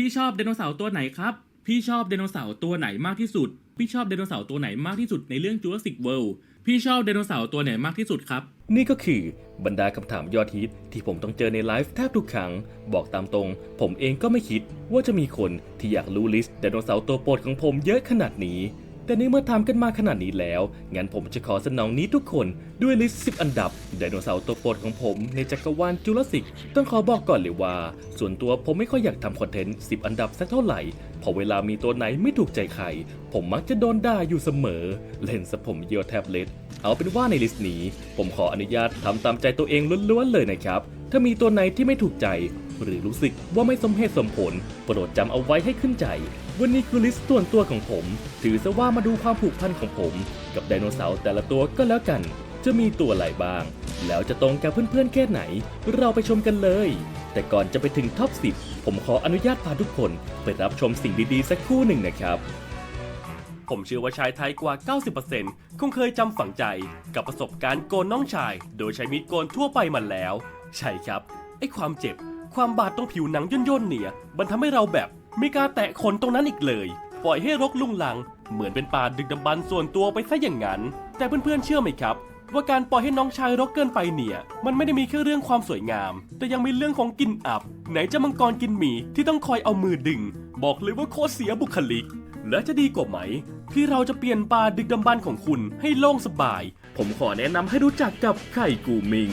พี่ชอบไดโนเสาร์ตัวไหนครับ พี่ชอบไดโนเสาร์ตัวไหนมากที่สุด พี่ชอบไดโนเสาร์ตัวไหนมากที่สุดในเรื่อง Jurassic World พี่ชอบไดโนเสาร์ตัวไหนมากที่สุดครับ นี่ก็คือบรรดาคำถามยอดฮิตที่ผมต้องเจอในไลฟ์แทบทุกครั้ง บอกตามตรง ผมเองก็ไม่คิดว่าจะมีคนที่อยากรู้ลิสต์ไดโนเสาร์ตัวโปรดของผมเยอะขนาดนี้ แต่ในเมื่อทำกันมาขนาดนี้แล้ว งั้นผมจะขอสนองนี้ทุกคนด้วยลิสต์10 อันดับไดโนเสาร์ตัวโปรดของผมในจักรวาลจูราสสิก ต้องขอบอกก่อนเลยว่า ส่วนตัวผมไม่ค่อยอยากทำคอนเทนต์ 10 อันดับสักเท่าไหร่ พอเวลามีตัวไหนไม่ถูกใจใคร ผมมักจะโดนด่าอยู่เสมอ เล่นซะผมเยียวแท็บเล็ต เอาเป็นว่าในลิสต์นี้ ผมขออนุญาตทำตามใจตัวเองล้วนๆเลยนะครับ ถ้ามีตัวไหนที่ไม่ถูกใจ หรือรู้สึกว่าไม่สมเหตุสมผล โปรดจำเอาไว้ให้ขึ้นใจ วันนี้คือลิสต์ส่วนตัวของผม ถือซะว่ามาดูความผูกพันของผม กับไดโนเสาร์แต่ละตัวก็แล้วกัน จะมีตัวอะไรบ้าง แล้วจะตรงกับเพื่อนๆแค่ไหน เราไปชมกันเลย แต่ก่อนจะไปถึงท็อป 10 ผมขออนุญาตพาทุกคนไปรับชมสิ่งดีๆสักครู่หนึ่งนะครับผมเชื่อว่าชายไทยกว่า 90%คงเคยจำฝังใจกับประสบการณ์โกนน้องชาย โดยใช้มีดโกนทั่วไปมันแล้ว ใช่ครับ ไอ้ความเจ็บ ความบาดตรงผิวหนังย่นๆเนี่ย มันทำให้เราแบบ ไม่กล้าแตะขนตรงนั้นอีกเลย ปล่อยให้รกลุงหลัง เหมือนเป็นป่าดึกดำบรรพ์ส่วนตัวไปซะอย่างนั้น แต่เพื่อนๆเชื่อไหมครับ ว่าการปล่อยให้น้องชายรกเกินไปเนี่ย มันไม่ได้มีแค่เรื่องความสวยงาม แต่ยังมีเรื่องของกลินอับ ไหนจะมังกรกินหมีที่ต้องคอยเอามือดึง บอกเลยว่าโคตรเสียบุคลิก และจะดีกว่าไหม ที่เราจะเปลี่ยนป่าดึกดำบรรพ์ของคุณให้โล่งสบาย ผมขอแนะนำให้รู้จักกับไข่กูมิง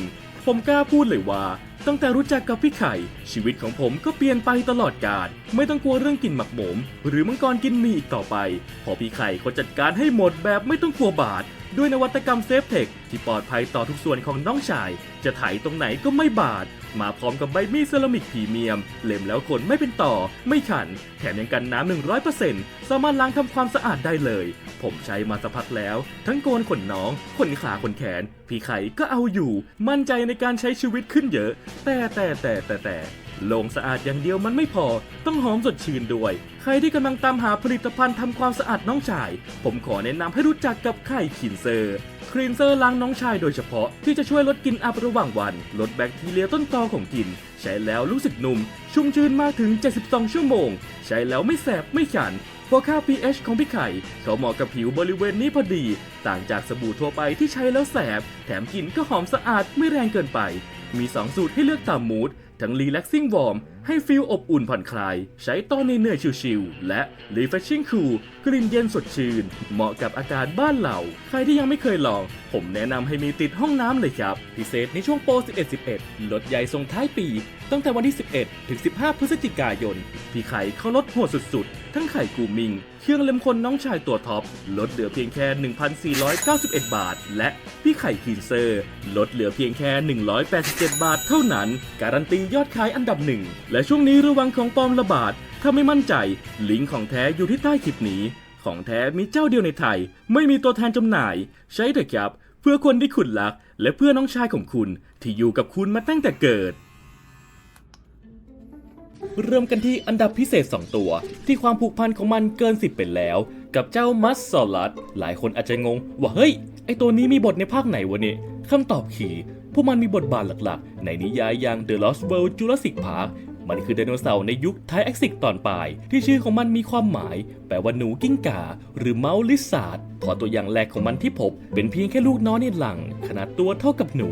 ผมกล้าพูดเลยว่า ตั้งแต่รู้จักกับพี่ไข่ ชีวิตของผมก็เปลี่ยนไปตลอดกาลไม่ต้องกลัวเรื่องกินหมักหมม หรือมังกรกินมีอีกต่อไปเพอพี่ไข่เขาจัดการให้หมดแบบไม่ต้องกลัวบาด ด้วยนวัตกรรมเซฟเทคที่ปลอดภัยต่อทุกส่วนของน้องชาย จะไถตรงไหนก็ไม่บาด มาพร้อมกับใบมีดเซรามิกพรีเมียม เล็มแล้วขนไม่เป็นต่อ ไม่ขัน แถมยังกันน้ำ100%สามารถล้างทำความสะอาดได้เลย ผมใช้มาสักพักแล้ว ทั้งโกนขนน้อง ขนขาขนแขน พี่ไข่ก็เอาอยู่ มั่นใจในการใช้ชีวิตขึ้นเยอะ แต่แต่แต่แต่แต่ ลงสะอาดอย่างเดียวมันไม่พอ ต้องหอมสดชื่นด้วย ใครที่กำลังตามหาผลิตภัณฑ์ทำความสะอาดน้องชาย ผมขอแนะนำให้รู้จักกับไข่คินเซอร์ครีนเซอร์ล้างน้องชายโดยเฉพาะที่จะช่วยลดกลิ่นอับระหว่างวัน ลดแบคทีเรียต้นตอของกลิ่นใช้แล้วรู้สึกนุ่ม ชุ่มชื่นมากถึง 72 ชั่วโมง ใช้แล้วไม่แสบไม่ขันเพราะค่า pH ของพี่ไข่เขาเหมาะกับผิวบริเวณนี้พอดี ต่างจากสบู่ทั่วไปที่ใช้แล้วแสบ แถมกลิ่นก็หอมสะอาดไม่แรงเกินไป มี 2 สูตรให้เลือกตามมูด ทั้ง Relaxing Warm ให้ฟีลอบอุ่นผ่อนคลาย ใช้ตอนเหนื่อยๆชิลๆและ Refreshing Cool กลิ่นเย็นสดชื่น เหมาะกับอากาศบ้านเรา ใครที่ยังไม่เคยลอง ผมแนะนำให้มีติดห้องน้ำเลยครับ พิเศษในช่วงโปร 11-11 ลดใหญ่ส่งท้ายปี ตั้งแต่วันที่ 11 ถึง 15 พฤศจิกายน พี่ไข่เขาลดโหดสุดๆ ทั้งไข่กูมิง เครื่องเล็มคนน้องชายตัวท็อป ลดเหลือเพียงแค่ 1,491 บาท และพี่ไข่คีนเซอร์ ลดเหลือเพียงแค่ 187 บาทเท่านั้น การันตียอดขายอันดับหนึ่ง และช่วงนี้ระวังของปลอมระบาด ถ้าไม่มั่นใจ ลิงก์ของแท้อยู่ที่ใต้คลิปนี้ ของแท้มีเจ้าเดียวในไทย ไม่มีตัวแทนจำหน่าย ใช้เถอะครับ เพื่อคนที่คุณรัก และเพื่อน้องชายของคุณ ที่อยู่กับคุณมาตั้งแต่เกิด เริ่มกันที่อันดับพิเศษ 2 ตัว ที่ความผูกพันของมันเกิน 10 เป็นแล้ว กับเจ้ามัสซอลัสหลายคนอาจจะงง ว่าเฮ้ย ไอตัวนี้มีบทในภาคไหนวะเนี่ยคำตอบคือพวกมันมีบทบาทหลักๆ ในนิยายอย่าง The Lost World Jurassic Park มันคือไดโนเสาร์ในยุคไทแอคซิกตอนปลาย ที่ชื่อของมันมีความหมาย แปลว่าหนูกิ้งก่า หรือเมาลิซาร์ดพอตัวอย่างแรกของมันที่พบ เป็นเพียงแค่ลูกน้อยในหลัง ขนาดตัวเท่ากับหนู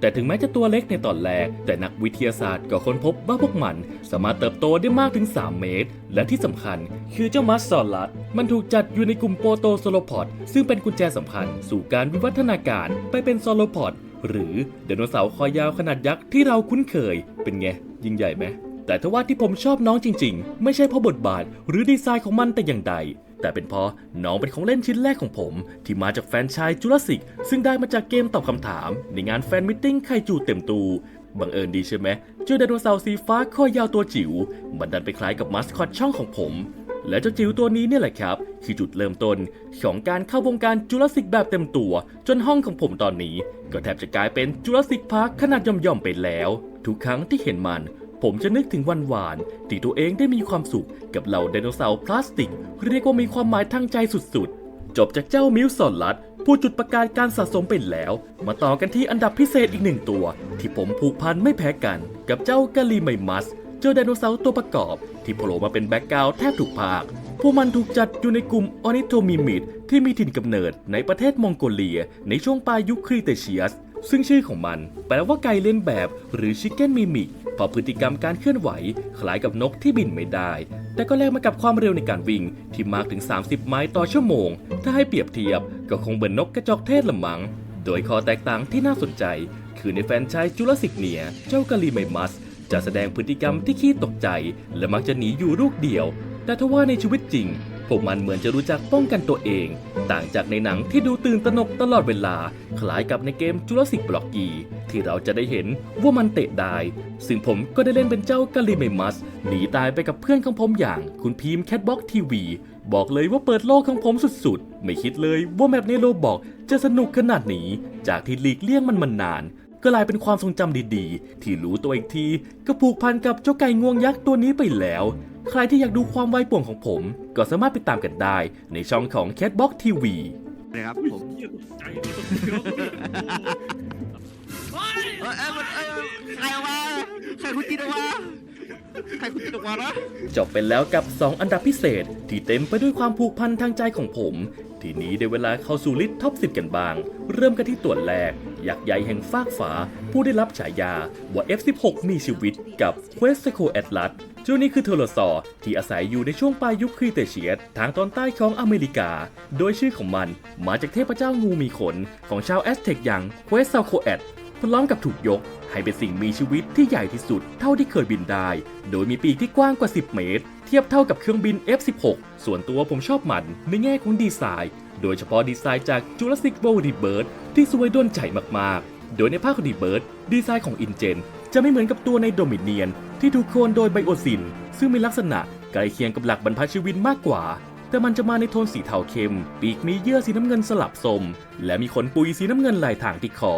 แต่ถึงแม้จะตัวเล็กในตอนแรก แต่นักวิทยาศาสตร์ก็ค้นพบว่าพวกมัน สามารถเติบโตได้มากถึง 3 เมตร และที่สำคัญ คือเจ้ามัสซอลัสมันถูกจัดอยู่ในกลุ่มโปโตโซโลพอดซึ่งเป็นกุญแจสำคัญ สู่การวิวัฒนาการไปเป็นโซโลพอดหรือไดโนเสาร์คอยาวขนาดยักษ์ที่เราคุ้นเคยเป็นไงยิ่งใหญ่ไหม แต่ถ้าว่าที่ผมชอบน้องจริง ๆ ไม่ใช่เพราะบทบาท หรือดีไซน์ของมันแต่อย่างใด แต่เป็นเพราะน้องเป็นของเล่นชิ้นแรกของผม ที่มาจากแฟนชายจูราสสิก ซึ่งได้มาจากเกมตอบคำถาม ในงานแฟนมิทติ้งไคจูเต็มตูบังเอิญดีใช่ไหมเจ้าไดโนเสาร์สีฟ้าคอยาวตัวจิ๋วมันดันไปคล้ายกับมาสคอตช่องของผม และเจ้าจิ๋วตัวนี้เนี่ยแหละครับ คือจุดเริ่มต้นของการเข้าวงการจูราสสิกแบบเต็มตัว จนห้องของผมตอนนี้ ก็แทบจะกลายเป็นจูราสสิกพาร์คขนาดย่อมๆไปแล้ว ทุกครั้งที่เห็นมัน ผมจะนึกถึงวันหวานที่ตัวเองได้มีความสุขกับเหล่าไดโนเสาร์พลาสติก เรียกว่ามีความหมายทางใจสุดๆ จบจากเจ้ามิวสอนลัดผู้จุดประกายการสะสมไปแล้ว มาต่อกันที่อันดับพิเศษอีกหนึ่งตัว ที่ผมผูกพันไม่แพ้กัน กับเจ้ากาลีไมมัส เจอไดโนเสาร์ตัวประกอบ ที่โผล่มาเป็นแบ็กกราวด์แทบทุกภาคพวกมันถูกจัดอยู่ในกลุ่มออนิโทมิมิดที่มีถิ่นกำเนิดในประเทศมองโกเลีย ในช่วงปลายยุคครีเตเชียส ซึ่งชื่อของมันแปลว่าไก่เล่นแบบ หรือชิคเก้นมิมิกเพราะพฤติกรรมการเคลื่อนไหว คล้ายกับนกที่บินไม่ได้ แต่ก็แลกมากับความเร็วในการวิ่งที่มากถึง 30 ไมล์ต่อชั่วโมง ถ้าให้เปรียบเทียบก็คงเหมือนนกกระจอกเทศละมังโดยข้อแตกต่างที่น่าสนใจ คือในแฟนชายจูราสิกเนีย เจ้ากาลีไมมัส จะแสดงพฤติกรรมที่ขี้ตกใจ และมักจะหนีอยู่ลูกเดียว แต่ทว่าในชีวิตจริง วกมันเหมือนจะรู้จักป้องกันตัวเอง ต่างจากในหนังที่ดูตื่นตระหนกตลอดเวลา คล้ายกับในเกมจูราสิกบล็อกกี ที่เราจะได้เห็นว่ามันเตะได้ ซึ่งผมก็ได้เล่นเป็นเจ้ากาลิเมมัสหนีตายไปกับเพื่อนของผมอย่างคุณพีมแคทบ็อกทีวีบอกเลยว่าเปิดโลกของผมสุดๆ ไม่คิดเลยว่าแมปในโลบอกจะสนุกขนาดนี้ จากที่หลีกเลี่ยงมันมานานก็กลายเป็นความทรงจำดีๆ ที่รู้ตัวอีกที ก็ผูกพันกับเจ้าไก่งวงยักษ์ตัวนี้ไปแล้ว ใครที่อยากดูความไวป่วงของผม ก็สามารถไปตามกันได้ในช่องของ Catbox TV นะครับอุ้ยผมเหี้ยตกใจตกใจเอ้ยเอ้ยมันเอ้ยใครเอามาใครคุณกินออกมาใครคุณกินออกมานะจบไปแล้วกับ 2 อันดับพิเศษ ที่เต็มไปด้วยความผูกพันทางใจของผม ทีนี้ได้เวลาเข้าสู่ลิสต์ท็อป 10 กันบ้าง เริ่มกันที่ตัวแรก ยักษ์ใหญ่แห่งฟากฝา ผู้ได้รับฉายาว่า F16 มีชีวิตกับ q u e s t c o Atlas เจ้านี้คือเทโลซอร์ที่อาศัยอยู่ในช่วงปลายยุคครีเตเชียสทางตอนใต้ของอเมริกา โดยชื่อของมันมาจากเทพเจ้างูมีขนของชาวแอสเท็กอย่าง q u e s t c o a t พร้อมกับถูกยกให้เป็นสิ่งมีชีวิตที่ใหญ่ที่สุดเท่าที่เคยบินได้ โดยมีปีกที่กว้างกว่า 10 เมตร เทียบเท่ากับเครื่องบิน F16 ส่วนตัวผมชอบมันในแง่ของดีไซน์ โดยเฉพาะดีไซน์จาก Jurassic World Rebirth ที่สวยด้วนใจมากๆ โดยในภาค Rebirth ดีไซน์ของ InGen จ จะไม่เหมือนกับตัวในโดมิเนียน ที่ถูกโคลนโดยไบโอซิน ซึ่งมีลักษณะใกล้เคียงกับหลักบรรพชีวินมากกว่า แต่มันจะมาในโทนสีเทาเข้ม ปีกมีเยื่อสีน้ำเงินสลับส้มและมีขนปุยสีน้ำเงินลายทางที่คอ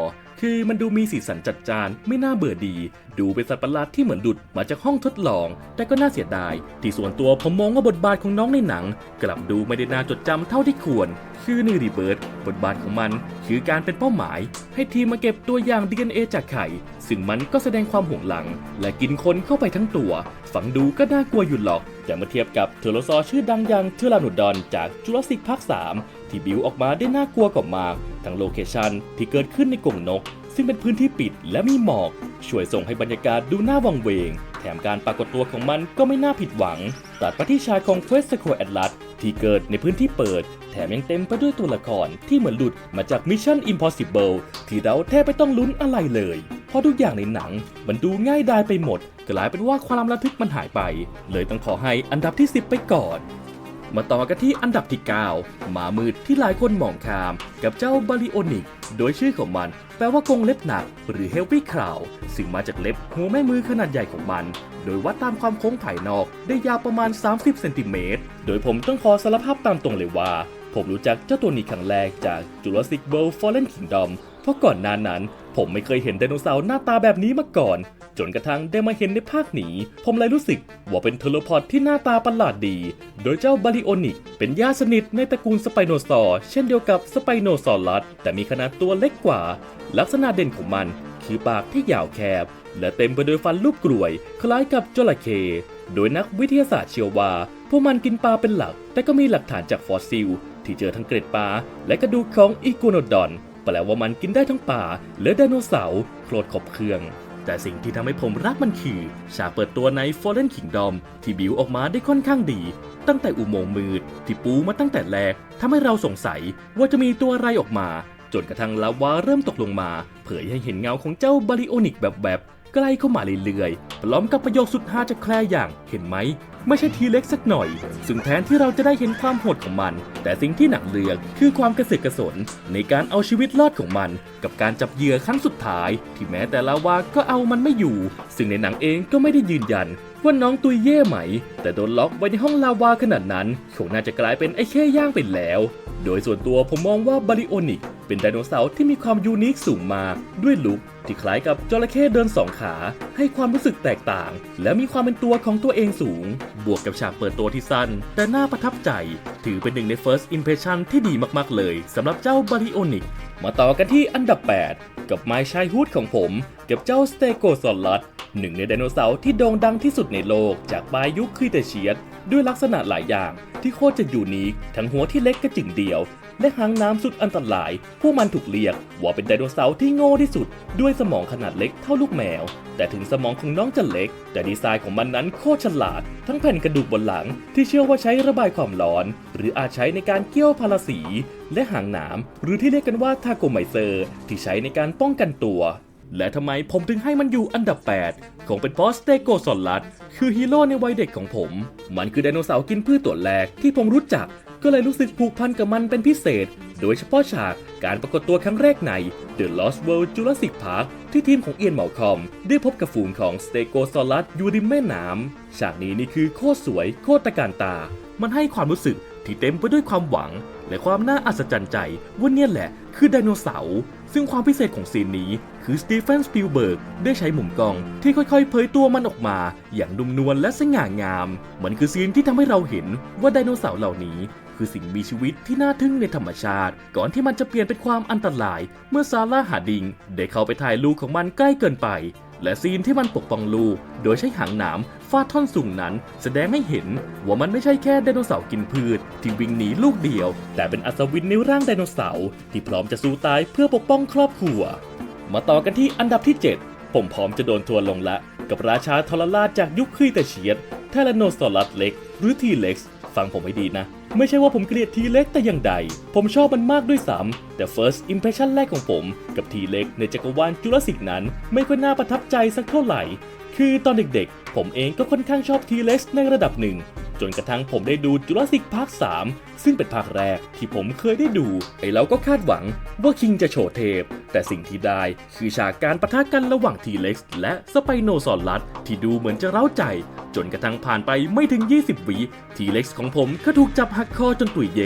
คือมันดูมีสีสันจัดจ้านไม่น่าเบื่อดี ดูเป็นสัตว์ประหลาดที่เหมือนดุดมาจากห้องทดลอง แต่ก็น่าเสียดาย ที่ส่วนตัวผมมองว่าบทบาทของน้องในหนัง กลับดูไม่ได้น่าจดจำเท่าที่ควร คือในรีเบิร์ดบทบาทของมันคือการเป็นเป้าหมาย ให้ทีมมาเก็บตัวอย่าง DNA จากไข่ ซึ่งมันก็แสดงความห่วงหลัง และกินคนเข้าไปทั้งตัว ฝังดูก็น่ากลัวอยู่หรอกแต่เมื่อเทียบกับเทโลซอร์ชื่อดังอย่างเทอราโนดอนจากจูราสสิกภาค3 ที่บิวออกมาได้น่ากลัวกว่ามาก ทั้งโลเคชันที่เกิดขึ้นในกรงนก ซึ่งเป็นพื้นที่ปิดและมีหมอก ช่วยส่งให้บรรยากาศดูน่าวังเวง แถมการปรากฏตัวของมันก็ไม่น่าผิดหวัง ตัดไปที่ชายของ Quest s q u a r Atlas ที่เกิดในพื้นที่เปิด แถมยังเต็มไปด้วยตัวละครที่เหมือนหลุดมาจาก Mission Impossible ที่เราแทบไม่ต้องลุ้นอะไรเลยเพราะทุกอย่างในหนังมันดูง่ายดายไปหมด กลายเป็นว่าความระทึกมันหายไป เลยต้องขอให้อันดับที่ 10 ไปก่อน มาต่อกันที่อันดับที่ 9 หมามืดที่หลายคนมองข้าม กับเจ้าบาริโอนิก โดยชื่อของมัน แปลว่ากงเล็บหนัก หรือ Heavy Crow ซึ่งมาจากเล็บหัวแม่มือขนาดใหญ่ของมัน โดยวัดตามความโค้งภายนอกได้ยาวประมาณ 30เซนติเมตรโดยผมต้องขอสารภาพตามตรงเลยว่า ผมรู้จักเจ้าตัวนี้ครั้งแรกจาก Jurassic World Fallen Kingdom เพราะก่อนหน้านั้น ผมไม่เคยเห็นไดโนเสาร์หน้าตาแบบนี้มาก่อน จนกระทั่งได้มาเห็นในภาคนี้ ผมเลยรู้สึกว่าเป็นเทเลพอร์ตที่หน้าตาประหลาดดี โดยเจ้าบาริโอนิก เป็นญาติสนิทในตระกูลสไปโนซอร์เช่นเดียวกับสไปโนซอรัส แต่มีขนาดตัวเล็กกว่า ลักษณะเด่นของมันคือปากที่ยาวแคบ และเต็มไปด้วยฟันลูกกลวย คล้ายกับจระเข้ โดยนักวิทยาศาสตร์เชื่อว่า พวกมันกินปลาเป็นหลัก แต่ก็มีหลักฐานจากฟอสซิล ที่เจอทั้งเกล็ดปลาและกระดูกของอีกัวโนดอน แปลว่ามันกินได้ทั้งป่าและไดโนเสาร์โคลดขบเครื่อง แต่สิ่งที่ทำให้ผมรักมันคือ ฉากเปิดตัวใน Fallen Kingdom ที่บิวออกมาได้ค่อนข้างดี ตั้งแต่อุโมงค์มืด ที่ปูมาตั้งแต่แรกทำให้เราสงสัยว่าจะมีตัวอะไรออกมา จนกระทั่งลาวาเริ่มตกลงมา เผยให้เห็นเงาของเจ้าบาริโอนิกแบบแบบ ใกล้เข้ามาเรื่อยๆ พร้อมกับประโยคสุดฮาจากแคลร์อย่างเห็นไหม ไม่ใช่ทีเล็กสักหน่อย ซึ่งแทนที่เราจะได้เห็นความโหดของมัน แต่สิ่งที่หนักเลือกคือความกระเสือกกระสน ในการเอาชีวิตรอดของมัน กับการจับเหยื่อครั้งสุดท้าย ที่แม้แต่ลาวาก็เอามันไม่อยู่ ซึ่งในหนังเองก็ไม่ได้ยืนยันว่าน้องตุยเย่ไหม แต่โดนล็อกไว้ในห้องลาวาขนาดนั้นคงน่าจะกลายเป็นไอ้แค่ย่างไปแล้ว โดยส่วนตัวผมมองว่าบาริโอนิก เป็นไดโนเสาร์ที่มีความยูนิคสูงมาก ด้วยลุคที่คล้ายกับจระเข้เดินสองขา ให้ความรู้สึกแตกต่าง และมีความเป็นตัวของตัวเองสูง บวกกับฉากเปิดตัวที่สั้น แต่น่าประทับใจ ถือเป็นหนึ่งใน first impression ที่ดีมากๆเลยสำหรับเจ้าบาริโอนิก มาต่อกันที่อันดับ 8 กับไม้ชายฮูดของผม กับเจ้าสเตโกซอลัสหนึ่งในไดโนเสาร์ที่โด่งดังที่สุดในโลก จากปลายยุคครีเตเชียสด้วยลักษณะหลายอย่างที่โคตรจะยูนิคทั้งหัวที่เล็กกระจึงเดียว และหางน้ำสุดอันตรายพวกมันถูกเรียกว่าเป็นไดโนเสาร์ที่โง่ที่สุด ด้วยสมองขนาดเล็กเท่าลูกแมว แต่ถึงสมองของน้องจะเล็ก แต่ดีไซน์ของมันนั้นโคตรฉลาด ทั้งแผ่นกระดูกบนหลัง ที่เชื่อว่าใช้ระบายความร้อน หรืออาจใช้ในการเกี่ยวพาราสี และหางนามหรือที่เรียกกันว่าทาโกไมเซอร์ ที่ใช้ในการป้องกันตัวและทำไมผมถึงให้มันอยู่อันดับ8คงเป็นเพราะสเตโกซอลลัสคือฮีโร่ในวัยเด็กของผม มันคือไดโนเสาร์กินพืชตัวแรกที่ผมรู้จัก ก็เลยรู้สึกผูกพันกับมันเป็นพิเศษ โดยเฉพาะฉากการปรากฏตัวครั้งแรกใน The Lost World Jurassic Park ที่ทีมของเอียนเหมาคอม ได้พบกับฝูงของสเตโกซอลัสอยู่ริมแม่น้ำฉากนี้นี่คือโคตรสวย โคตรตะการตา มันให้ความรู้สึกที่เต็มไปด้วยความหวัง และความน่าอัศจรรย์ใจว่าเนี่ยแหละ คือไดโนเสาร์ซึ่งความพิเศษของซีนนี้ คือสตีเฟนสปิลเบิร์กได้ใช้มุมกล้องที่ค่อยๆ เผยตัวมันออกมา อย่างนุ่มนวลและสง่างาม เหมันคือซีนที่ทำให้เราเห็นว่าไดโนเสาร์เหล่านี้ คือสิ่งมีชีวิตที่น่าทึ่งในธรรมชาติ ก่อนที่มันจะเปลี่ยนเป็นความอันตราย เมื่อซาร่าหาดิงได้เข้าไปถ่ายลูกของมันใกล้เกินไป และซีนที่มันปกป้องลูก โดยใช้หางหนามฟาดท่อนสูงนั้น แสดงให้เห็นว่ามันไม่ใช่แค่ไดโนเสาร์กินพืช ที่วิ่งหนีลูกเดียว แต่เป็นอัศวินในร่างไดโนเสาร์ที่พร้อมจะสู้ตายเพื่อปกป้องครอบครัว มาต่อกันที่อันดับที่ 7 ผมพร้อมจะโดนทัวลงละ กับราชาทรราชจากยุคครีเตเชียสเทเลโนซอรัสเล็ก หรือทีเล็กซ์ฟังผมให้ดีนะ ไม่ใช่ว่าผมเกลียดทีเล็กแต่อย่างใด ผมชอบมันมากด้วยซ้ำแต่ first impression แรกของผมกับทีเล็กในจักรวาลจุลศิกนั้น ไม่ค่อยน่าประทับใจสักเท่าไหร่ คือตอนเด็กๆ ผมเองก็ค่อนข้างชอบทีเล็กในระดับหนึ่งจนกระทั่งผมได้ดูจุลศิกภาค 3 ซึ่งเป็นภาคแรกที่ผมเคยได้ดู ไอ้เราก็คาดหวังว่าคิงจะโชว์เทพ แต่สิ่งที่ได้คือฉากการปะทะกันระหว่างทีเล็กและสไปโนซอรัสที่ดูเหมือนจะเร้าใจ จนกระทั่งผ่านไปไม่ถึง 20 วิทีเล็กของผมก็ถูกจับหักคอจนตุยเย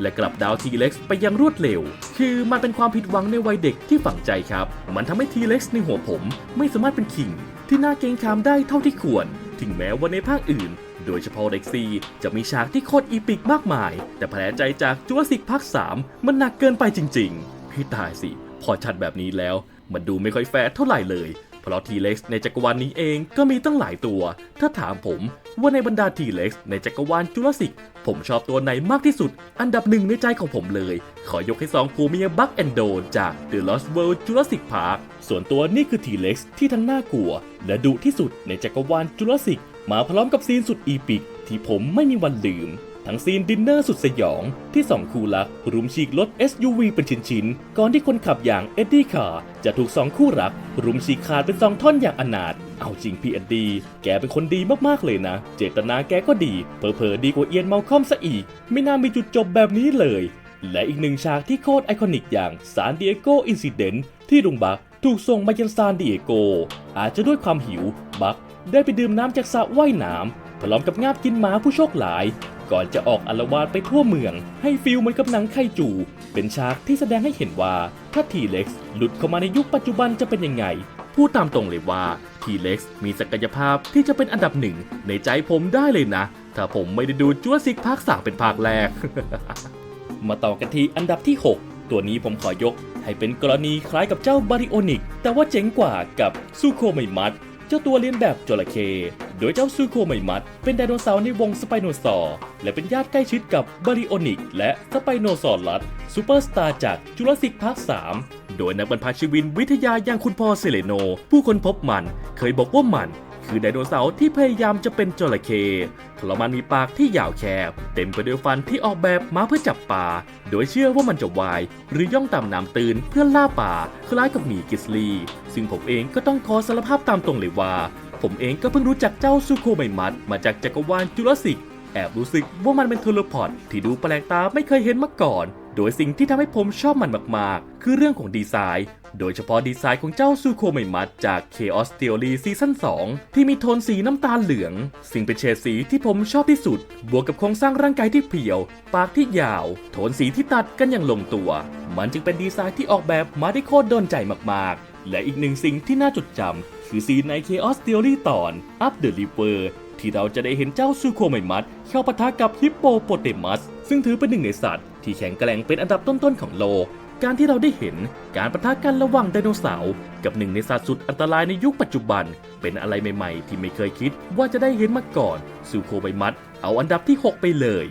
และกลับดาวทีเล็กไปยังรวดเร็ว คือมันเป็นความผิดหวังในวัยเด็กที่ฝังใจครับ มันทำให้ทีเล็กในหัวผม ไม่สามารถเป็นคิงที่น่าเกรงขามได้เท่าที่ควร ถึงแม้ว่าในภาคอื่น โดยเฉพาะเด็กซีจะมีฉากที่โคตรอีปิกมากมาย แต่แผลใจจากจูราสิกภาค3มันหนักเกินไปจริงๆ พี่ตายสิ พอชัดแบบนี้แล้ว มันดูไม่ค่อยแฟร์เท่าไหร่เลย เพราะทีเล็กในจักรวาลนี้เองก็มีตั้งหลายตัว ถ้าถามผมว่าในบรรดาทีเล็กในจักรวาลจูราสิก ผมชอบตัวไหนมากที่สุด อันดับหนึ่งในใจของผมเลย ขอยกให้สองผัวเมียบัคแอนโดจาก The Lost World Jurassic Park ส่วนตัวนี่คือทีเล็กที่ทั้งน่ากลัว และดุที่สุดในจักรวาลจูราสิก มาพร้อมกับซีนสุดอีปิก ที่ผมไม่มีวันลืม ทั้งซีนดินเนอร์สุดสยอง ที่สองคู่รักรุมฉีกรถ SUV เป็นชิ้นๆ ก่อนที่คนขับอย่างเอ็ดดี้คาร์จะถูกสองคู่รัก รุมฉีกขาดเป็นสองท่อนอย่างอนาถเอาจริงพี่เอ็ดดี้แกเป็นคนดีมากๆเลยนะ เจตนาแกก็ดี เผลอๆดีกว่าเอียนเมาคอมซะอีก ไม่น่ามีจุดจบแบบนี้เลย และอีกหนึ่งฉากที่โคตรไอคอนิกอย่างซานดิเอโกอินซิเดนต์ที่ลุงบักถูกส่งมายังซานดิเอโก อาจจะด้วยความหิว บัก ได้ไปดื่มน้ำจากสระว่ายน้ำพร้อมกับงาบกินหมาผู้โชคหลาย ก่อนจะออกอารวาสไปทั่วเมือง ให้ฟิลเหมือนกับหนังไคจู เป็นฉากที่แสดงให้เห็นว่าถ้าทีเล็กซ์หลุดเข้ามาในยุคปัจจุบันจะเป็นยังไง พูดตามตรงเลยว่าทีเล็กซ์มีศักยภาพที่จะเป็นอันดับหนึ่งในใจผมได้เลยนะ ถ้าผมไม่ได้ดูจัวซิกภาคสามเป็นภาคแรก มาต่อกันที่อันดับที่ 6 ตัวนี้ผมขอยกให้เป็นกรณีคล้ายกับเจ้าบาริโอนิก แต่ว่าเจ๋งกว่ากับซูโคไมมัส เจ้าตัวเลียนแบบจระเข้ โดยเจ้าซูโคไมมัด เป็นไดโนเสาร์ในวงสไปโนซอร์ และเป็นญาติใกล้ชิดกับบาริโอนิก และสไปโนซอรัสซูเปอร์สตาร์จากจุลศิกภาค3โดยนักบรรพชีวินวิทยาอย่างคุณพ่อเซเลโน ผู้ค้นพบมันเคยบอกว่ามัน คือไดโนเสาร์ที่พยายามจะเป็นจระเข้เพราะมันมีปากที่ยาวแคบ เต็มไปด้วยฟันที่ออกแบบมาเพื่อจับปลา โดยเชื่อว่ามันจะวาย หรือย่องตามน้ำตื่นเพื่อล่าปลาคล้ายกับหมีกิสลี ซึ่งผมเองก็ต้องขอสารภาพตามตรงเลยว่า ผมเองก็เพิ่งรู้จักเจ้าซูโคไมมัสมาจากจักรวาลจุลศิกแอบรู้สึกว่ามันเป็นเทเลพอร์ตที่ดูแปลกตาไม่เคยเห็นมาก่อน โดยสิ่งที่ทำให้ผมชอบมันมากๆ คือเรื่องของดีไซน์ โดยเฉพาะดีไซน์ของเจ้าซูโคไมมัสจาก Chaos Theory ซีซั่น2 ที่มีโทนสีน้ำตาลเหลือง สิ่งเป็นเฉดสีที่ผมชอบที่สุด บวกกับโครงสร้างร่างกายที่เพียว ปากที่ยาว โทนสีที่ตัดกันอย่างลงตัว มันจึงเป็นดีไซน์ที่ออกแบบมาได้โคตรโดนใจมากๆ และอีกหนึ่งสิ่งที่น่าจดจำคือซีนใน Chaos Theory ตอน Up the River ที่เราจะได้เห็นเจ้าซูโคไมมัสเข้าปะทะกับฮิปโปโปเตมัส ซึ่งถือเป็นหนึ่งในสัตว์ ที่แข็งแกร่งเป็นอันดับต้นๆของโลก การที่เราได้เห็นการประทะกันระหว่างไดโนเสาร์กับหนึ่งในสัตว์สุดอันตรายในยุคปัจจุบัน เป็นอะไรใหม่ๆ ที่ไม่เคยคิดว่าจะได้เห็นมาก่อนซูโคไบมัสเอาอันดับที่ 6 ไปเลย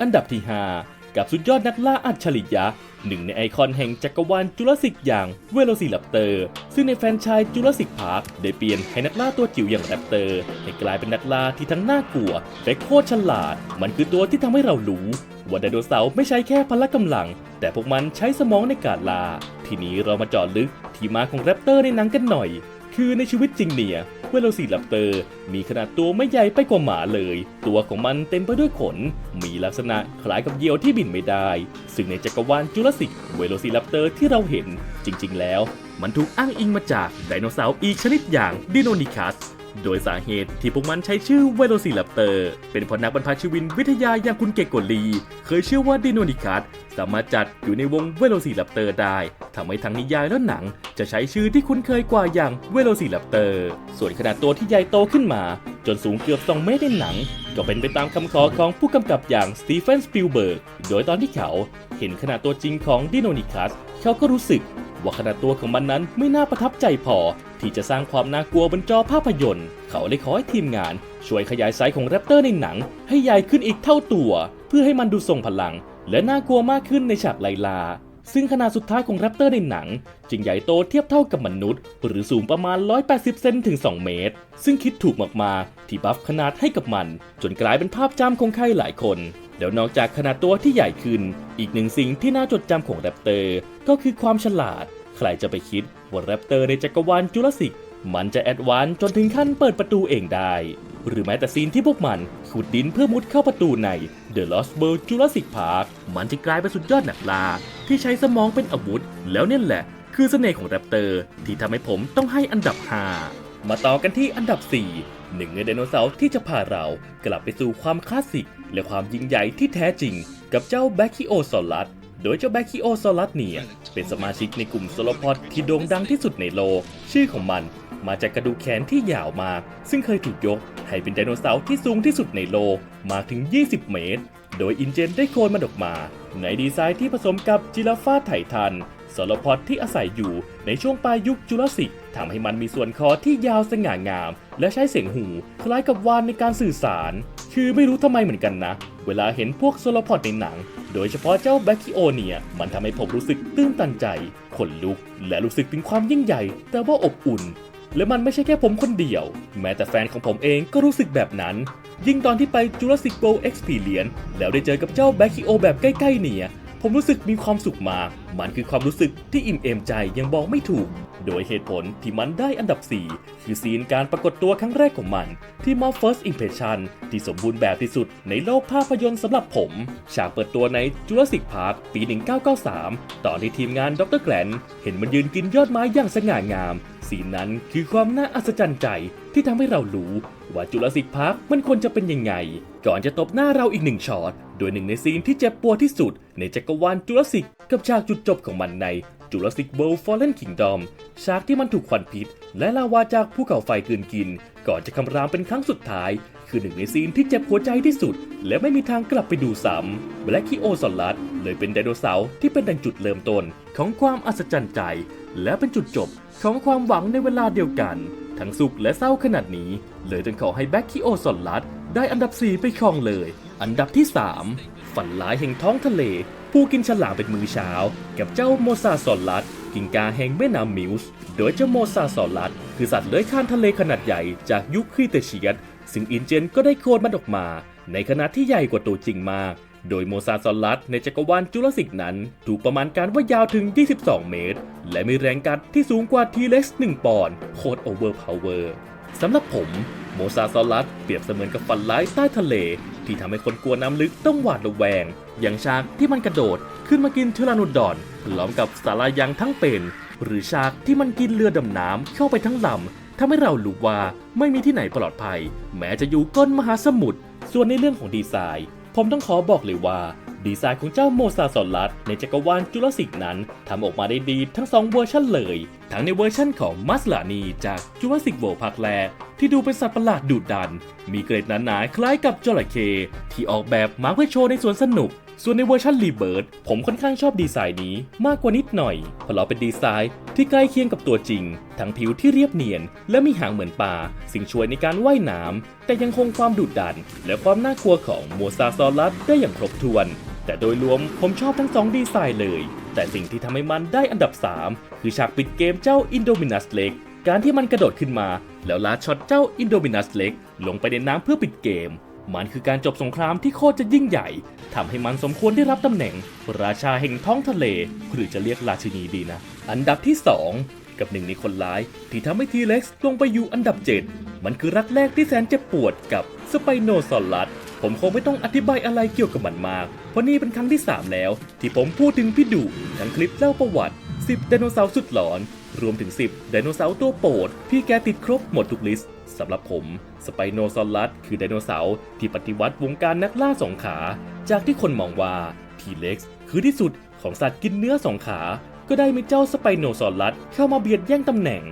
อันดับที่ 5 กับสุดยอดนักล่าอัจฉริยะหนึ่งในไอคอนแห่งจักรวาลจุลศิกอย่างเวโรซี r ัปเตอร์ ซึ่งในแฟนชายจุลศิกพาร์คได้เปลี่ยนให้นักล่าตัวจิ๋วอย่างแรปเตอร์ ให้กลายเป็นนักล่าที่ทั้งน่ากลัวและโคตรฉลาด มันคือตัวที่ทำให้เรารู้ ว่าไดโนเสาร์ไม่ใช่แค่พละกำลัง แต่พวกมันใช้สมองในการล่า ทีนี้เรามาจาะลึกที่มาของแรปเตอร์ในหนังกันหน่อย คือในชีวิตจริงเนี่ยเวโรซี r ัปเตอร์มีขนาดตัวไม่ใหญ่ไปกว่าหมาเลย ตัวของมันเต็มไปด้วยขน มีลักษณะคล้ายกับเหยี่ยวที่บินไม่ได้ ซึ่งในจักรวาลจูราสสิกเวโรซี r ัปเตอร์ที่เราเห็น จริง ๆ แล้ว มันถูกอ้างอิงมาจากไดโนเสาร์อีกชนิดอย่างดิโนนิคัส โดยสาเหตุที่พวกมันใช้ชื่อเวโรซี r ัปเตอร์ เป็นเพราะนักบรรพชีวินวิทยาอย่างคุณเกกโกลี เคยเชื่อว่าดิโนนิคัสสามารถจัดอยู่ในวงเวโรซี r ัปเตอร์ได้ทำให้ทั้งนิยายและหนัง จะใช้ชื่อที่คุ้นเคยกว่าอย่างเวโรซี r ัปเตอร์ ส่วนขนาดตัวที่ใหญ่โตขึ้นมา จนสูงเกือบ 2 เมตรในหนัง ก็เป็นไปตามคำขอของผู้กำกับอย่างสตีเฟนสปิลเบิร์ก โดยตอนที่เขาเห็นขนาดตัวจริงของดิโนนิคัส เขาก็รู้สึก ว่าขนาดตัวของมันนั้นไม่น่าประทับใจพอ ที่จะสร้างความน่ากลัวบนจอภาพยนตร์ เขาเลยขอให้ทีมงาน ช่วยขยายไซส์ของแรปเตอร์ในหนัง ให้ใหญ่ขึ้นอีกเท่าตัว เพื่อให้มันดูทรงพลัง และน่ากลัวมากขึ้นในฉากไลลาซึ่งขนาดสุดท้ายของแรปเตอร์ในหนัง จึงใหญ่โตเทียบเท่ากับมนุษย์ หรือสูงประมาณ 180 เซนถึง 2 เมตร ซึ่งคิดถูกมากๆ ที่บัฟขนาดให้กับมัน จนกลายเป็นภาพจำของใครหลายคน แล้วนอกจากขนาดตัวที่ใหญ่ขึ้น อีกหนึ่งสิ่งที่น่าจดจำของแรปเตอร์ ก็คือความฉลาด ใครจะไปคิดว่าแรปเตอร์ในจักรวาลจูราสสิกมันจะแอดวานจนถึงขั้นเปิดประตูเองได้ หรือแม้แต่ซีนที่พวกมันขุดดินเพื่อมุดเข้าประตูใน The Lost World Jurassic Park มันจะกลายเป็นสุดยอดหนักล่าที่ใช้สมองเป็นอาวุธ แล้วเนี่ยแหละ คือเสน่ห์ของแรปเตอร์ที่ทำให้ผมต้องให้อันดับ 5 มาต่อกันที่อันดับ 4 หนึ่งในไดโนเสาร์ที่จะพาเรากลับไปสู่ความคลาสสิก และความยิ่งใหญ่ที่แท้จริง กับเจ้าแบคคิโอซอลัสโดยเจ้าแบคคิโอซอลัสเนี่ย เป็นสมาชิกในกลุ่มโซโลพอดที่โด่งดังที่สุดในโลก ชื่อของมันมาจากกระดูกแขนที่ยาวมาก ซึ่งเคยถูกยกให้เป็นไดโนเสาร์ที่สูงที่สุดในโลกมากถึง 20 เมตร โดยอินเจนได้โคลนมันออกมา ในดีไซน์ที่ผสมกับจิราฟาไททันโซโลพอดที่อาศัยอยู่ในช่วงปลายยุคจูราสสิกทำให้มันมีส่วนคอที่ยาวสง่างาม และใช้เสียงหู คล้ายกับวานในการสื่อสาร คือไม่รู้ทำไมเหมือนกันนะ เวลาเห็นพวกโซลพอดในหนัง โดยเฉพาะเจ้าแบคคิโอเนีย มันทำให้ผมรู้สึกตื้นตันใจ ขนลุก และรู้สึกถึงความยิ่งใหญ่ แต่ว่าอบอุ่น และมันไม่ใช่แค่ผมคนเดียว แม้แต่แฟนของผมเองก็รู้สึกแบบนั้น ยิ่งตอนที่ไป Jurassic World Experience แล้วได้เจอกับเจ้าแบคคิโอแบบใกล้ๆเนี่ย ผมรู้สึกมีความสุขมาก มันคือความรู้สึกที่อิ่มเอมใจยังบอกไม่ถูก โดยเหตุผลที่มันได้อันดับ 4 คือซีนการปรากฏตัวครั้งแรกของมัน ที่มอ First Impression ที่สมบูรณ์แบบที่สุดในโลกภาพยนตร์สำหรับผม ฉากเปิดตัวใน Jurassic Park ปี 1993 ตอนที่ทีมงานดรแกลนเห็นมันยืนกินยอดไม้อย่างสง่างามซีนนั้นคือความน่าอัศจรรย์ใจ ที่ทำให้เรารู้ว่าจุลศิกพาร์คมันควรจะเป็นยังไง ก่อนจะตบหน้าเราอีกหนึ่งช็อตโดยหนึ่งในซีนที่เจ็บปวดที่สุด ในจักรวาลจุลศิกกับฉากจุดจบของมันในจุลศิก World Fallen Kingdom ฉากที่มันถูกควันพิษ และลาวาจากภูเขาไฟกืนกิน ก่อนจะคำรามเป็นครั้งสุดท้าย คือหนึ่งในซีนที่เจ็บหัวใจที่สุด และไม่มีทางกลับไปดูซ้ำแบล็กคิโอซอลัสเลยเป็นไดโนเสาร์ที่เป็นดังจุดเริ่มต้นของความอัศจรรย์ใจ และเป็นจุดจบของความหวังในเวลาเดียวกัน ทั้งสุขและเศร้าขนาดนี้ เลยต้องขอให้แบ็คคิโอซอลัสได้อันดับ 4 ไปครองเลย อันดับที่ 3 ฝันร้ายแห่งท้องทะเล ผู้กินฉลามเป็นมือเช้า กับเจ้าโมซาซอลัสกิงกาแห่งแม่น้ำมิวส์โดยเจ้าโมซาซอลัสคือสัตว์เลื้อยคลานทะเลขนาดใหญ่จากยุคครีเตเชียสซึ่งอินเจนก็ได้โคลนมันออกมา ในขนาดที่ใหญ่กว่าตัวจริงมาก โดยโมซาซอลัสในจักรวาลจูราสสิกนั้น ถูกประมาณการว่ายาวถึง 22 เมตร และมีแรงกัดที่สูงกว่าทีเล็กซ์1ปอนด์โคตรโอเวอร์พาวเวอร์สำหรับผมโมซาซอลัสเปรียบเสมือนกับฝันร้ายใต้ทะเล ที่ทำให้คนกลัวน้ำลึกต้องหวาดระแวง อย่างฉากที่มันกระโดดขึ้นมากินเทราโนดอนล้อมกับสารายังทั้งเป็น หรือฉากที่มันกินเรือดำน้ำเข้าไปทั้งลำทำให้เรารู้ว่าไม่มีที่ไหนปลอดภัย แม้จะอยู่ก้นมหาสมุทรส่วนในเรื่องของดีไซน์ ผมต้องขอบอกเลยว่า ดีไซน์ของเจ้าโมซาซอลัสในจักรวาลจุลศิกนั้นทำออกมาได้ดีทั้ง 2 เวอร์ชันเลย ทั้งในเวอร์ชันของมัสลานีจากจุลศิกโวภาคแรกที่ดูเป็นสัตว์ประหลาดดุดัน มีเกรดหนาๆคล้ายกับจระเข้ที่ออกแบบมาเพื่อโชว์ในสวนสนุก ส่วนในเวอร์ชันรีเบิร์ผมค่อนข้างชอบดีไซน์นี้มากกว่านิดหน่อยเพราะเราเป็นดีไซน์ที่ใกล้เคียงกับตัวจริง ทั้งผิวที่เรียบเนียน และมีหางเหมือนปลาสิ่งช่วยในการว่ายน้ำแต่ยังคงความดุดัน และความน่ากลัวของโมซาซอรัสได้อย่างครบถ้วน แต่โดยรวมผมชอบทั้งสองดีไซน์เลย แต่สิ่งที่ทำให้มันได้อันดับ 3 คือฉากปิดเกมเจ้าอินโดมินัสเล็กการที่มันกระโดดขึ้นมา แล้วลาช็อตเจ้าอินโดมินัสเล็กลงไปในน้ำเพื่อปิดเกม มันคือการจบสงครามที่โคตรจะยิ่งใหญ่ทำให้มันสมควรได้รับตำแหน่ง ราชาแห่งท้องทะเล หรือจะเรียกราชินีดีนะ อันดับที่ 2 กับหนึ่งในคนร้าย ที่ทำให้ทีเล็กซ์ลงไปอยู่อันดับ 7 มันคือรักแรกที่แสนเจ็บปวดกับสไปโนซอลัสผมคงไม่ต้องอธิบายอะไรเกี่ยวกับมันมาก เพราะนี่เป็นครั้งที่ 3 แล้ว ที่ผมพูดถึงพี่ดุทั้งคลิปเล่าประวัติ 10 ไดโนเสาร์สุดหลอน รวมถึง 10 ไดโนเสาร์ตัวโปรด พี่แกติดครบหมดทุกลิสต์ สำหรับผมสไปโนซอลัสคือไดโนเสาร์ที่ปฏิวัติวงการนักล่าสองขา จากที่คนมองว่าทีเล็กซ์คือที่สุดของสัตว์กินเนื้อสองขา ก็ได้มีเจ้าสไปโนซอลัสเข้ามาเบียดแย่งตำแหน่ง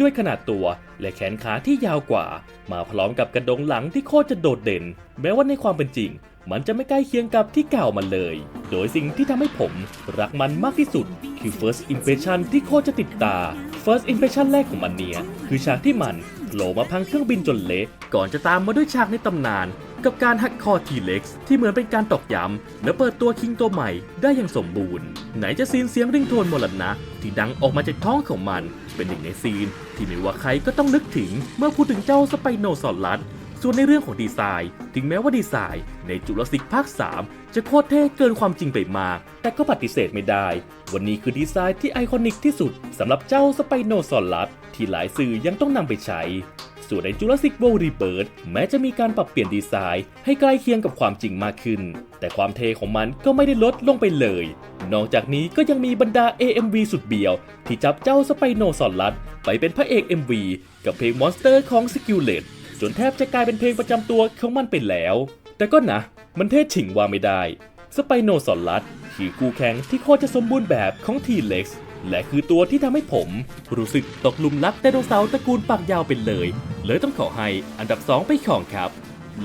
ด้วยขนาดตัวและแขนขาที่ยาวกว่า มาพร้อมกับกระดงหลังที่โคตรจะโดดเด่น แม้ว่าในความเป็นจริง มันจะไม่ใกล้เคียงกับที่เก่ามันเลย โดยสิ่งที่ทำให้ผมรักมันมากที่สุด คือ first impression ที่โคตรจะติดตา first impression แรกของมันเนี่ยคือฉากที่มัน โผล่มาพังเครื่องบินจนเละก่อนจะตามมาด้วยฉากในตำนาน กับการหักคอทีเล็กซ์ที่เหมือนเป็นการตอกย้ำและเปิดตัวคิงตัวใหม่ได้อย่างสมบูรณ์ ไหนจะซีนเสียงริงโทนมรณะที่ดังออกมาจากท้องของมัน เป็นหนึ่งในซีน ที่ไม่ว่าใครก็ต้องนึกถึงเมื่อพูดถึงเจ้าสไปโนซอรัสส่วนในเรื่องของดีไซน์ ถึงแม้ว่าดีไซน์ในจุลศิกภาค 3 จะโคตรเท่เกินความจริงไปมาก แต่ก็ปฏิเสธไม่ได้ วันนี้คือดีไซน์ที่ไอคอนิกที่สุดสำหรับเจ้าสไปโนซอรัส ที่หลายสื่อยังต้องนำไปใช้ ส่วนใน Jurassic World Rebirth แม้จะมีการปรับเปลี่ยนดีไซน์ให้ใกล้เคียงกับความจริงมากขึ้น แต่ความเทของมันก็ไม่ได้ลดลงไปเลย นอกจากนี้ก็ยังมีบรรดา AMV สุดเบียว ที่จับเจ้าสไปโนซอรัสไปเป็นพระเอก MV กับเพลง Monster ของ s k i l l e t จนแทบจะกลายเป็นเพลงประจำตัวของมันไปแล้ว แต่ก็นะ มันเท่ฉิงว่าไม่ได้ สไปโนซอรัสคือคู่แข่งที่โคตรจะสมบูรณ์แบบของทีเล็กซ์ และคือตัวที่ทำให้ผม รู้สึกตกหลุมรักไดโนเสาร์ตระกูลปากยาวเป็นเลย เลยต้องขอให้อันดับ 2 ไปของครับ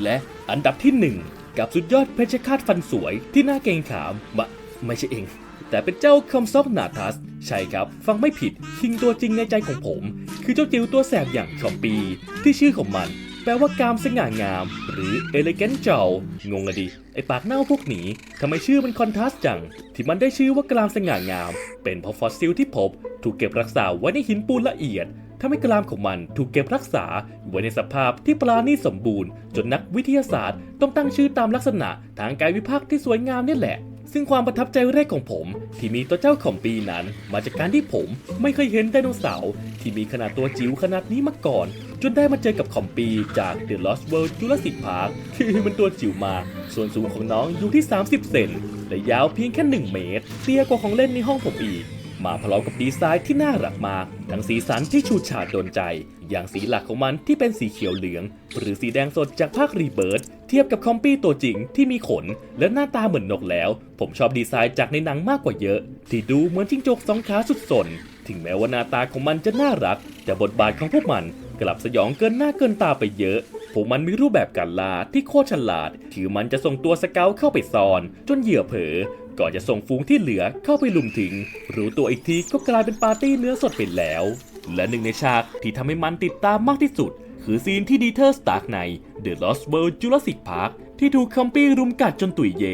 และอันดับที่ 1 กับสุดยอดเพชฌฆาตฟันสวยที่น่าเกรงขามมะไม่ใช่เอง แต่เป็นเจ้าคอมซอกนาทัส ใช่ครับ ฟังไม่ผิดคิงตัวจริงในใจของผม คือเจ้าจิ๋วตัวแสบอย่างคอมปี ที่ชื่อของมัน ปลว่ากามสง่างาม หรือ elegant j a w งงอะดิ ไอปากเน่าพวกนี้ทำไมชื่อมันคอนทราสต์จัง ที่มันได้ชื่อว่ากรามสง่างาม เป็นเพราะฟอสซิลที่พบ ถูกเก็บรักษาไว้ในหินปูนละเอียดทำให้กรามของมันถูกเก็บรักษาไว้ในสภาพที่ปราณีสมบูรณ์ จนนักวิทยาศาสตร์ ต้องตั้งชื่อตามลักษณะทางกายวิภาคที่สวยงามนี่แหละ ซึ่งความประทับใจแรกของผม ที่มีตัวเจ้าของปีนั้น มาจากการที่ผมไม่เคยเห็นไดโนเสาร์ที่มีขนาดตัวจิ๋วขนาดนี้มาก่อน จนได้มาเจอกับคอมปีจาก The Lost World Jurassic Park คือมันตัวจิ๋วมา ส่วนสูงของน้องอยู่ที่ 30 เซนและยาวเพียงแค่ 1 เมตร เตี้ยกว่าของเล่นในห้องผมอีก มาพร้อมกับดีไซน์ที่น่ารักมาก ทั้งสีสันที่ฉูดฉาดโดนใจ อย่างสีหลักของมันที่เป็นสีเขียวเหลือง หรือสีแดงสดจากภาครีเบิร์ดเทียบกับคอมปี้ตัวจริงที่มีขน และหน้าตาเหมือนนกแล้ว ผมชอบดีไซน์จากในหนังมากกว่าเยอะ ที่ดูเหมือนจิ้งจกสองขาสุดสน ถึงแม้ว่าหน้าตาของมันจะน่ารัก แต่บทบาทของพวกมันกลับสยองเกินหน้าเกินตาไปเยอะพวกมันมีรูปแบบการล่าที่โคตรฉลาดที่มันจะส่งตัวสเกลเข้าไปซ่อน จนเหยื่อเผลอ ก่อนจะส่งฝูงที่เหลือเข้าไปลุมถึง รู้ตัวอีกทีก็กลายเป็นปาร์ตี้เนื้อสดไปแล้ว และหนึ่งในฉากที่ทำให้มันติดตามมากที่สุด คือซีนที่ดีเทอร์สตาร์กใน The Lost World Jurassic Park ที่ถูกคอมปี้รุมกัดจนตุยเย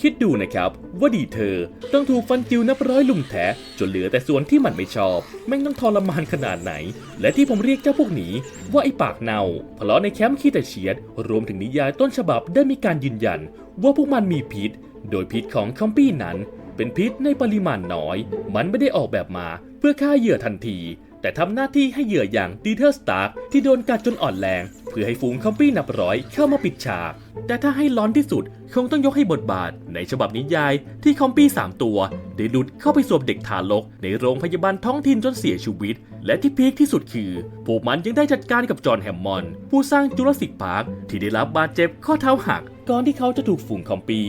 คิดดูนะครับ ว่าดีเธอต้องถูกฟันจิวนับร้อยลุมแทะจนเหลือแต่ส่วนที่มันไม่ชอบ แม่งต้องทรมานขนาดไหน และที่ผมเรียกเจ้าพวกนี้ ว่าไอ้ปากเน่าเพราะในแคมป์คีตาเชียด รวมถึงนิยายต้นฉบับได้มีการยืนยัน ว่าพวกมันมีพิษ โดยพิษของคอมปี้นั้นเป็นพิษในปริมาณน้อย มันไม่ได้ออกแบบมาเพื่อฆ่าเหยื่อทันที แต่ทำหน้าที่ให้เหยื่ออย่างดีเทอร์สตาร์กที่โดนกัดจนอ่อนแรง เพื่อให้ฝูงคอมปี้นับร้อยเข้ามาปิดฉาก แต่ถ้าให้ร้อนที่สุดคงต้องยกให้บทบาท ในฉบับนิยายที่คอมปี้3ตัว ได้หลุดเข้าไปสวมเด็กทารกในโรงพยาบาลท้องถิ่นจนเสียชีวิต และที่พีคที่สุดคือ พวกมันยังได้จัดการกับจอห์นแฮมมอนผู้สร้างจูราสสิกพาร์คที่ได้รับบาดเจ็บข้อเท้าหัก ก่อนที่เขาจะถูกฝูงคอมปี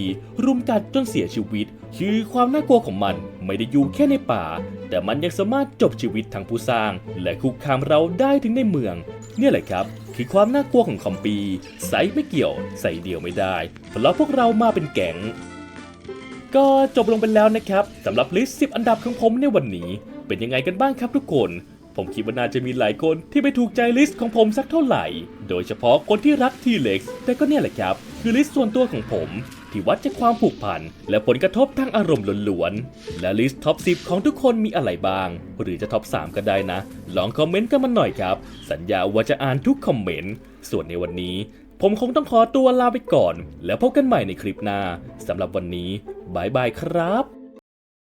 รุมกัดจนเสียชีวิต คือความน่ากลัวของมันไม่ได้อยู่แค่ในป่า แต่มันยังสามารถจบชีวิตทั้งผู้สร้าง และคุกคามเราได้ถึงในเมือง เนี่ยแหละครับ คือความน่ากลัวของคอมปีใส่ไม่เกี่ยว ใส่เดียวไม่ได้เพราะพวกเรามาเป็นแก๊งก็จบลงไปแล้วนะครับสำหรับลิสต์10 อันดับของผมในวันนี้ เป็นยังไงกันบ้างครับทุกคน ผมคิดว่าน่าจะมีหลายคนที่ไม่ถูกใจลิสต์ของผมสักเท่าไหร่ โดยเฉพาะคนที่รักทีเล็กแต่ก็เนี่ยแหละครับ คือลิสต์ส่วนตัวของผม ที่วัดจากความผูกพัน และผลกระทบทางอารมณ์ล้วนๆ และลิสต์ท็อป 10 ของทุกคนมีอะไรบ้าง หรือจะท็อป 3 ก็ได้นะ ลองคอมเมนต์กันมาหน่อยครับ สัญญาว่าจะอ่านทุกคอมเมนต์ ส่วนในวันนี้ ผมคงต้องขอตัวลาไปก่อน แล้วพบกันใหม่ในคลิปหน้าสำหรับวันนี้บายบายครับ